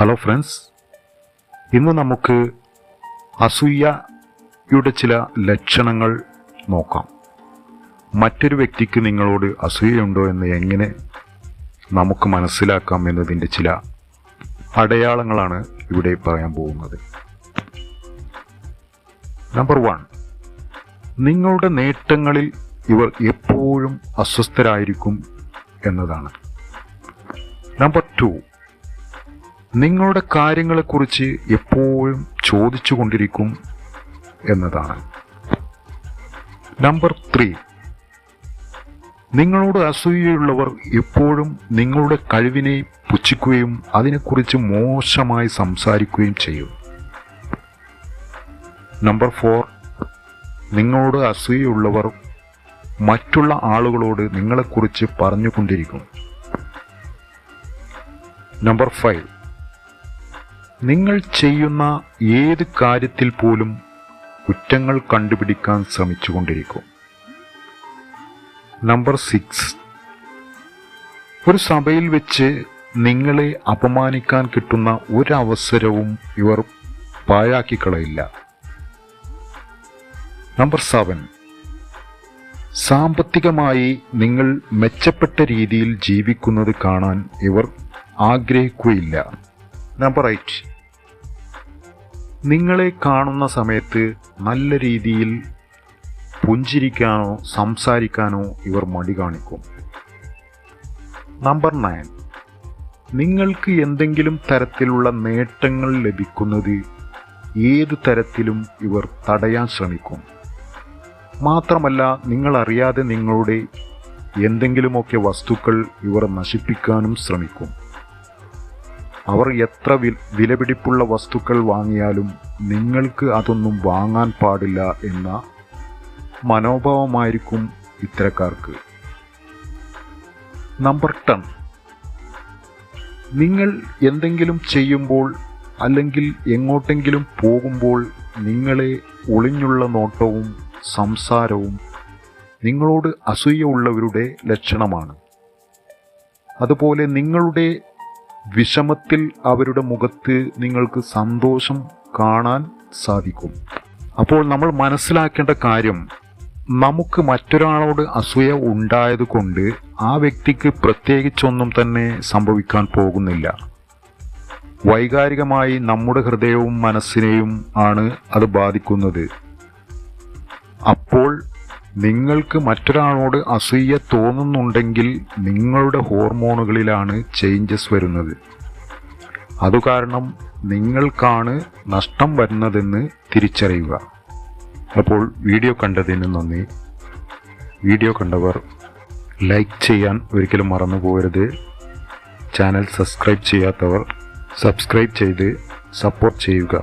Hello friends ഇന്ന് നമുക്ക് അസൂയയുടെ ചില ലക്ഷണങ്ങൾ നോക്കാം. മറ്റൊരു വ്യക്തിക്ക് നിങ്ങളോട് അസൂയയുണ്ടോ എന്ന് എങ്ങനെ നമുക്ക് മനസ്സിലാക്കാം എന്നതിന്റെ ചില അടയാളങ്ങളാണ് ഇവിടെ പറയാൻ പോകുന്നത്. നമ്പർ വൺ നിങ്ങളുടെ നേട്ടങ്ങളിൽ ഇവർ എപ്പോഴും അസ്വസ്ഥരായിരിക്കും എന്നതാണ്. നമ്പർ ടു നിങ്ങളുടെ കാര്യങ്ങളെക്കുറിച്ച് എപ്പോഴും ചോദിച്ചു കൊണ്ടിരിക്കും എന്നതാണ്. നമ്പർ ത്രീ നിങ്ങളോട് അസൂയയുള്ളവർ എപ്പോഴും നിങ്ങളുടെ കഴിവിനെ പുച്ഛിക്കുകയും അതിനെക്കുറിച്ച് മോശമായി സംസാരിക്കുകയും ചെയ്യും. നമ്പർ ഫോർ നിങ്ങളോട് അസൂയയുള്ളവർ മറ്റുള്ള ആളുകളോട് നിങ്ങളെക്കുറിച്ച് പറഞ്ഞുകൊണ്ടിരിക്കും. നമ്പർ ഫൈവ് നിങ്ങൾ ചെയ്യുന്ന ഏത് കാര്യത്തിൽ പോലും കുറ്റങ്ങൾ കണ്ടുപിടിക്കാൻ ശ്രമിച്ചുകൊണ്ടിരിക്കും. നമ്പർ സിക്സ് ഒരു സഭയിൽ വെച്ച് നിങ്ങളെ അപമാനിക്കാൻ കിട്ടുന്ന ഒരവസരവും ഇവർ പാഴാക്കിക്കളയില്ല. നമ്പർ സെവൻ സാമ്പത്തികമായി നിങ്ങൾ മെച്ചപ്പെട്ട രീതിയിൽ ജീവിക്കുന്നത് കാണാൻ ഇവർ ആഗ്രഹിക്കുകയില്ല. നമ്പർ എയ്റ്റ് നിങ്ങളെ കാണുന്ന സമയത്ത് നല്ല രീതിയിൽ പുഞ്ചിരിക്കാനോ സംസാരിക്കാനോ ഇവർ മടി കാണിക്കും. നമ്പർ നയൻ നിങ്ങൾക്ക് എന്തെങ്കിലും തരത്തിലുള്ള നേട്ടങ്ങൾ ലഭിക്കുന്നത് ഏത് തരത്തിലും ഇവർ തടയാൻ ശ്രമിക്കും. മാത്രമല്ല നിങ്ങളറിയാതെ നിങ്ങളുടെ എന്തെങ്കിലുമൊക്കെ വസ്തുക്കൾ ഇവർ നശിപ്പിക്കാനും ശ്രമിക്കും. അവർ എത്ര വിലപിടിപ്പുള്ള വസ്തുക്കൾ വാങ്ങിയാലും നിങ്ങൾക്ക് അതൊന്നും വാങ്ങാൻ പാടില്ല എന്ന മനോഭാവമായിരിക്കും ഇത്തരക്കാർക്ക്. Number ten. നിങ്ങൾ എന്തെങ്കിലും ചെയ്യുമ്പോൾ അല്ലെങ്കിൽ എങ്ങോട്ടെങ്കിലും പോകുമ്പോൾ നിങ്ങളെ ഒളിഞ്ഞുള്ള നോട്ടവും സംസാരവും നിങ്ങളോട് അസൂയ ഉള്ളവരുടെ ലക്ഷണമാണ്. അതുപോലെ നിങ്ങളുടെ വിഷമത്തിൽ അവരുടെ മുഖത്ത് നിങ്ങൾക്ക് സന്തോഷം കാണാൻ സാധിക്കും. അപ്പോൾ നമ്മൾ മനസ്സിലാക്കേണ്ട കാര്യം നമുക്ക് മറ്റൊരാളോട് അസൂയ ഉണ്ടായത് കൊണ്ട് ആ വ്യക്തിക്ക് പ്രത്യേകിച്ചൊന്നും തന്നെ സംഭവിക്കാൻ പോകുന്നില്ല. വൈകാരികമായി നമ്മുടെ ഹൃദയവും മനസ്സിനെയും ആണ് അത് ബാധിക്കുന്നത്. അപ്പോൾ നിങ്ങൾക്ക് മറ്റൊരാളോട് അസൂയ തോന്നുന്നുണ്ടെങ്കിൽ നിങ്ങളുടെ ഹോർമോണുകളിലാണ് ചേഞ്ചസ് വരുന്നത്. അതുകാരണം നിങ്ങൾക്കാണ് നഷ്ടം വരുന്നതെന്ന് തിരിച്ചറിയുക. അപ്പോൾ വീഡിയോ കണ്ടതിന് നന്ദി. വീഡിയോ കണ്ടവർ ലൈക്ക് ചെയ്യാൻ ഒരിക്കലും മറന്നു പോകരുത്. ചാനൽ സബ്സ്ക്രൈബ് ചെയ്യാത്തവർ സബ്സ്ക്രൈബ് ചെയ്ത് സപ്പോർട്ട് ചെയ്യുക.